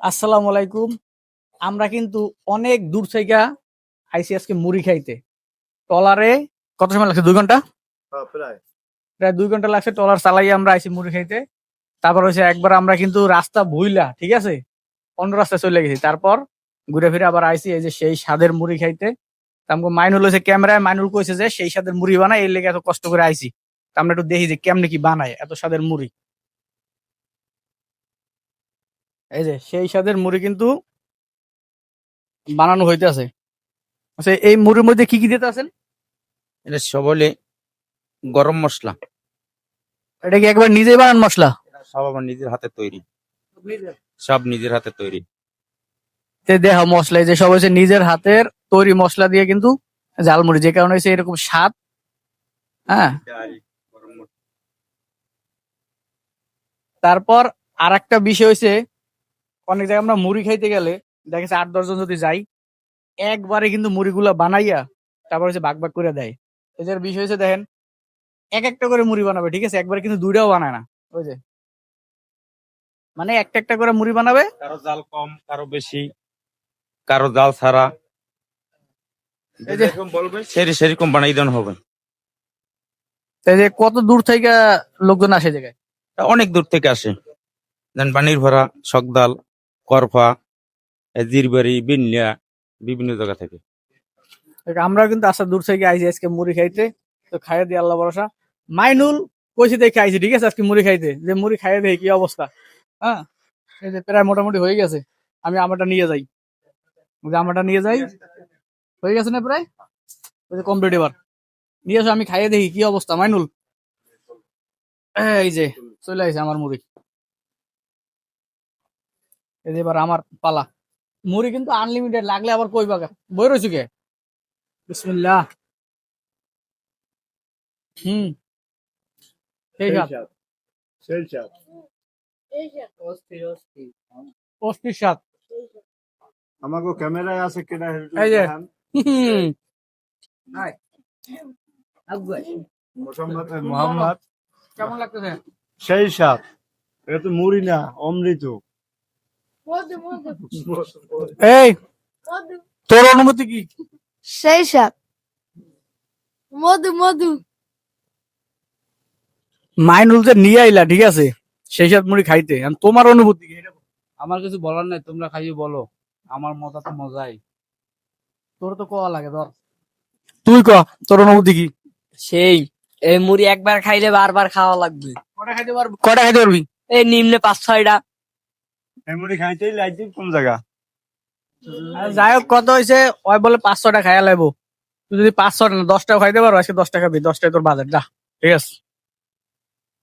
আসসালামু আলাইকুম। আমরা কিন্তু অনেক দূর থেকে আইসি আজকে মুড়ি খাইতে। টলারে কত সময় লাগছে? দুই ঘণ্টা? প্রায়। প্রায় দুই ঘণ্টা লাগছে টলার চালাই আমরা আইসি মুড়ি খাইতে। তারপর হচ্ছে একবার আমরা কিন্তু রাস্তা ভুইলা ঠিক আছে? অন্য রাস্তায় চলে গেছি। তারপর ঘুরে ফিরে আবার আইসি এই যে সেই স্বাদের মুড়ি খাইতে। তারপর মাইনুল হয়েছে ক্যামেরায় মাইনুল কইছে যে সেই স্বাদের মুড়ি বানায় এই লেগে এত কষ্ট করে আইসি তা আমরা একটু দেখি যে কেমনে কি বানায় এত স্বাদের মুড়ি। এই যে সেই স্বাদের মুড়ি কিন্তু বানানো হইতেছে। আচ্ছা এই মুড়ির মধ্যে কি কি দিতে আছেন? এটা সবলে গরম মশলা। এটা কি একবার নিজেই বানান মশলা? সব আমার নিজের হাতে তৈরি। সব নিজের? হাতে তৈরি। দেহ মশলা যে সব হচ্ছে নিজের হাতের তৈরি মশলা দিয়ে কিন্তু ঝালমুড়ি যে কারণে হচ্ছে এরকম স্বাদ। হ্যাঁ। তারপর আর একটা বিষয় হয়েছে অনেক জায়গায় আমরা মুড়ি খাইতে গেলে দেখেছে আট দশজন যদি যাই একবারে কিন্তু মুড়িগুলা বানাইয়া তারপর হচ্ছে ভাগ ভাগ করে দেয়। এদের বিষয় হচ্ছে দেখেন এক একটা করে মুড়ি বানাবে ঠিক আছে? একবারে কিন্তু দুইটাও বানায় না ওই যে। মানে একটা একটা করে মুড়ি বানাবে। কারও জাল কম কারও বেশি কারও জাল ছাড়া। সেরি সেরকম বানাই দেন হবে। এই যে কত দূর থেকে লোকজন আসে জায়গায়? অনেক দূর থেকে আসে। দেন বানির ভরা সকদাল করফা জিরবাড়ি বিনলিয়া বিভিন্ন জায়গা থেকে। দেখ, আমরাও কিন্তু আসার দূর থেকে আইছি আজকে মুড়ি খাইতে। তো খাইয়ে দিয়ে আল্লাহ ভরসা। মাইনুল কইছি দেখে আইছি ঠিক আছে? আজকে মুড়ি খাইতে। যে মুড়ি খাইয়ে দেয় কি অবস্থা। হ্যাঁ? এই যে প্রায় মোটামুটি হয়ে গেছে। আমি আমারটা নিয়ে যাই। যে আমারটা নিয়ে যাই। হয়ে গেছে না প্রায়? ওই যে কমপ্লিট এবার। নিয়ে আসো আমি খাইয়ে দেখি কি অবস্থা। মাইনুল? এই যে চলে আইছে আমার মুড়ি। এবার আমার পালা। মুড়ি কিন্তু আনলিমিটেড লাগলে আবার কই বাগা বই রয়েছে কে? বিসমিল্লাহ। হুম। সেই সাত সেই সাত অস্থির সাত আমাকে ক্যামেরায় আছে কিনা এই যে। মোহাম্মদ মোহাম্মদ। কেমন লাগতেছে? সেই সাত এটা তো মুড়ি না অমৃত। এই তোর অনুমতি কি? সেই সাত মধু মধু মাইনুল যে নিয়ে আইলা ঠিক আছে? সেই সাত মুড়ি খাইতে। তোমার অনুভূতি কি? আমার কিছু বলার নাই তোমরা খাইয়ে বলো। আমার মজা তো মজাই। তোর তো কোয়া লাগে ধর। তুই ক তোর অনুভূতি কি? সেই এই মুড়ি একবার খাইলে বারবার খাওয়া লাগবে। কটা খাইতে পারবি কটা খাইতে পারবি? এই নিম্নে পাঁচ ছয়টা। মুড়ি খাইতেই লাগছে কোন জায়গা যাই হোক কত হয়েছে ওই বলে পাঁচশোটা খাইয়া লাগবো তুই যদি পাঁচশোটা না দশটা খাইতে পারো আজকে দশ টাকা দশ টাকা তোর বাজার যা। ঠিক আছে।